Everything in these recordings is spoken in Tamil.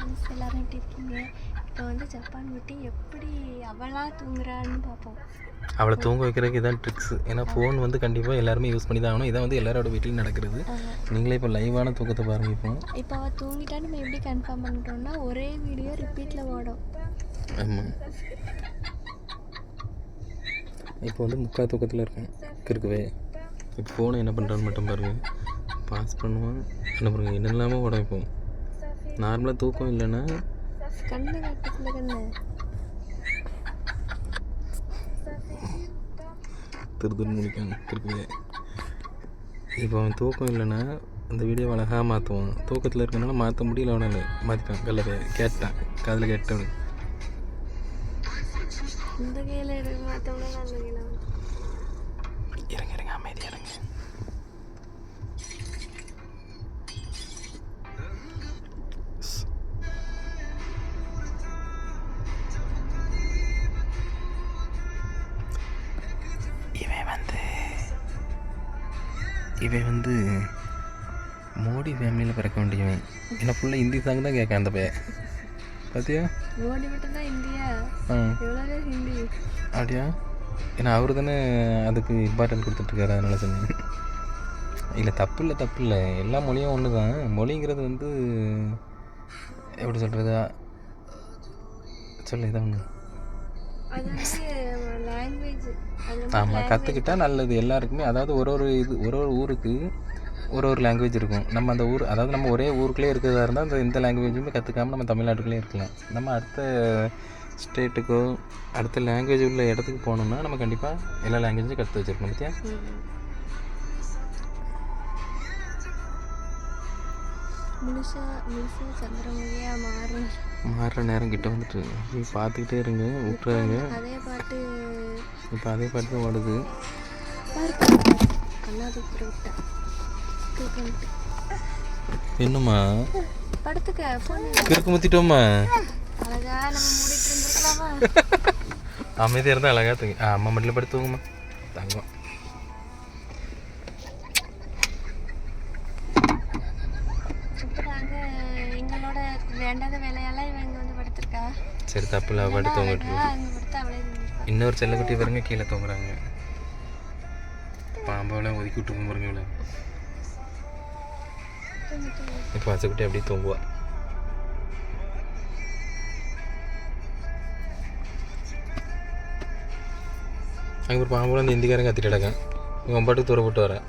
ஃப்ரெண்ட்ஸ் எல்லாரும் எப்படி இருக்கீங்க? இப்போ வந்து ஜப்பான் குட்டி எப்படி அவளா தூங்குறான்னு பார்ப்போம். அவளை தூங்க வைக்கிறதுக்கு இதான் ட்ரிக்ஸ் ஏன்னா ஃபோன் வந்து கண்டிப்பாக எல்லாருமே யூஸ் பண்ணி தான் ஆகணும். இதான் வந்து எல்லாரோட வீட்லையும் நடக்கிறது. நீங்களே இப்போ லைவான தூக்கத்தை பாருங்க இப்போ. இப்போ அவள் தூங்கிட்டா நம்ம எப்படி கன்ஃபார்ம் பண்ணிட்டோம்னா ஒரே வீடியோ ரிப்பீட்டில் ஓடும். ஆமாம் இப்போ வந்து முக்கா தூக்கத்தில் இருக்கும் கிறுக்குவே. இப்போ ஃபோனை என்ன பண்ணுறான்னு மட்டும் பாருங்க. பாஸ் பண்ணுவான். என்ன பாருங்க என்னெல்லாமோ இப்போ. நார்மலாக தூக்கம் இல்லைன்னா? கண்ணு கட்டுக்குள்ள கண்ணு. திரு திரு முடிக்கும் கிறுக்குவே இப்போ அவன் தூக்கம் இல்லைன்னா அந்த வீடியோ அழகாக மாற்றுவான் தூக்கத்தில் இருக்கனால மாற்ற முடியல அவனால். மாற்றிட்டான் கல்லவே கேட்டான் காதில் கேட்டவனு. இந்த கையில் எடுக்க மாற்றோம்னா அந்த கையில் இறங்க இறங்க அமைதி இறங்க இவன் வந்து மோடி ஃபேமிலியில் பிறக்க வேண்டியவன் என்ன ஃபுல்லாக ஹிந்தி சாங் தான் கேட்க அந்த பையன். பார்த்தியா ஓடி மட்டும் தான் இந்தியா ஹிந்தி. அப்படியா? ஏன்னா அவர் தானே அதுக்கு இம்பார்ட்டன்ட் கொடுத்துட்ருக்காரு அதனால சொன்னேன். இல்லை தப்பு இல்லை தப்பு இல்லை. எல்லா மொழியும் ஒன்று தான் மொழிங்கிறது வந்து எப்படி சொல்கிறது சொல்லு இதான் ஒன்று அது ஆமாம் கற்றுக்கிட்டா நல்லது எல்லாருக்குமே. அதாவது ஒரு ஒரு இது ஒரு ஒரு ஊருக்கு ஒரு ஒரு லாங்குவேஜ் இருக்கும். நம்ம அந்த ஊர் அதாவது நம்ம ஒரே ஊருக்குள்ளே இருக்கிறதா இருந்தால் அந்த எந்த லாங்குவேஜுமே கற்றுக்காம நம்ம தமிழ்நாட்டுக்குள்ளே இருக்கலாம். நம்ம அடுத்த ஸ்டேட்டுக்கோ அடுத்த லாங்குவேஜ் உள்ள இடத்துக்கு போகணும்னா நம்ம கண்டிப்பாக எல்லா லாங்குவேஜும் கற்று வச்சுருக்கணும் பார்த்தியா முழுசா முழுசா சந்திரமுகியா மாறுற நேரம் கிட்ட வந்துட்டு பார்த்துக்கிட்டே இருங்க விட்டுறாங்க அதே பாட்டு இப்போ அதே பாட்டு தான் ஓடுது. என்னம்மா? கிறுக்கு முத்திட்டோம்மா. அமைதியாக இருந்தால் அழகாக தூங்கி ஆ அம்மா மட்டில் படுத்து தூங்குமா தங்கம். எங்களோட வேண்டாத வேலையெல்லாம் இவன் இங்கே வந்து படுத்திருக்கா. சரி தப்பு இல்லை படுத்து தூங்கிட்டு. இன்னொரு செல்லக்குட்டி பாருங்க கீழே தூங்குறாங்க. பாம்பாவெல்லாம் ஒதுக்கி விட்டு பாருங்க இவ்வளோ. இப்போ பச்சைக்குட்டி அப்படியே தூங்குவா. அங்கே ஒரு பாம்போட அந்த இந்திக்காரன் கத்திட்டு கிடக்கான். இவன் பாட்டுக்கு தூர போட்டு வரேன்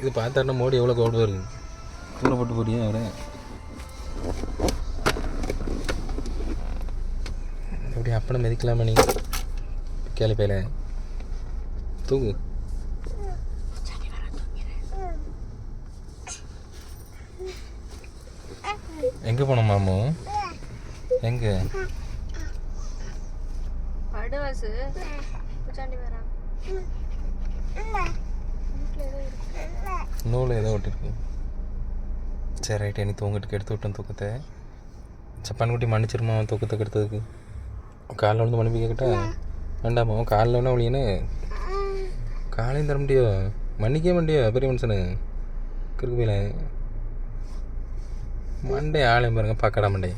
இது பார்த்தாருன்னா மோடி எவ்வளோ கவுடு வருது. தூர போட்டு போறியா அவரை? எப்படி அப்பனை மிதிக்கலாமா நீ? கேள்விப்பையில தூங்கு. எங்கே போனோம் மாமு? எங்கே? இருக்கு நூல் ஏதோ ஒட்டிருக்கு. சரி ரைட் நீ தூங்கிட்டு எடுத்து விட்டேன் தூக்கத்தை. சப்பான் குட்டி மன்னிச்சிருமா அவன் தூக்கத்தை கெடுத்ததுக்கு? காலைல வந்து மன்னிப்பு கேட்கட்டா வேண்டாமா அவன் காலைல வேணா ஒழியனு காலையும் தர முடியோ மன்னிக்கவே முடியோ பெரிய மனுஷனு? கிறுக்கு போயில மண்டே ஆளையும் பாருங்க பார்க்கடா மண்டே.